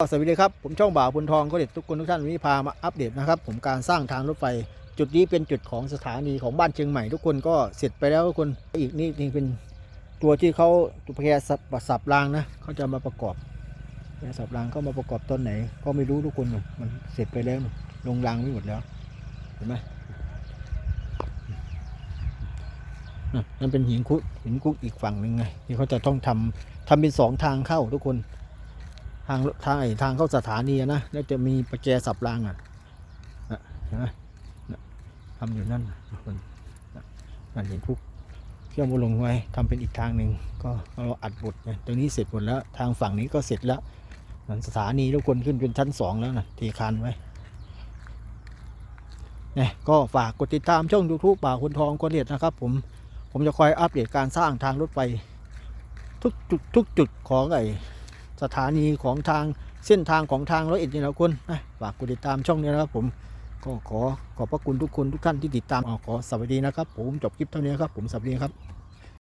สวัสดีครับ ผมช่องบ่าวพุนทองก็เด็ดทุกคนทุกท่านวันนี้พามาอัปเดตนะครับผมการสร้างทางรถไฟ จุดนี้เป็นจุดของสถานีของบ้านเชียงใหม่ทุกคนก็เสร็จไปแล้วทุกคนอีกนี่นี่เป็นตัวที่เขาตัวแพรสับสับรางนะเขาจะมาประกอบแพรสับรางเขามาประกอบตอนไหน ก็ไม่รู้ทุกคนมันเสร็จไปแล้วลงรางไม่หมดแล้วเห็นไหมนั่นเป็นหินคุกหินคุกอีกฝั่งหนึ่งไงที่เขาจะต้องทำทำเป็นสองทางเข้าทุกคน ทางทางไอ้ทางเข้าสถานีอะนะแล้วจะมีประแจสับรางอะนะเห็นไหมทำอยู่นั่นคนนั่นเห็นพวกเชื่อมลงไว้ทำเป็นอีกทางหนึ่งก็เราอัดบทไงตรงนี้เสร็จหมดแล้วทางฝั่งนี้ก็เสร็จแล้วมันสถานีทุกคนขึ้นเป็นชั้นสองแล้วนะเทคานไว้เนี่ยก็ฝากกดติดตามช่องยูทูบป่าคนทองกวนเดียดนะครับ ผมผมจะคอยอัปเดตการสร้างทางรถไฟทุกจุดทุกจุดของไอ้ สถานีของทางเส้นทางของทางร้อยเอ็ดนี่นะคุณฝากกดติดตามช่องนี้นะครับผมก็ขอขอบพระคุณทุกคนทุกท่านที่ติดตามอขอสวัสดีนะครับ ผมจบคลิปเท่านี้ครับผมสวัสดีครับ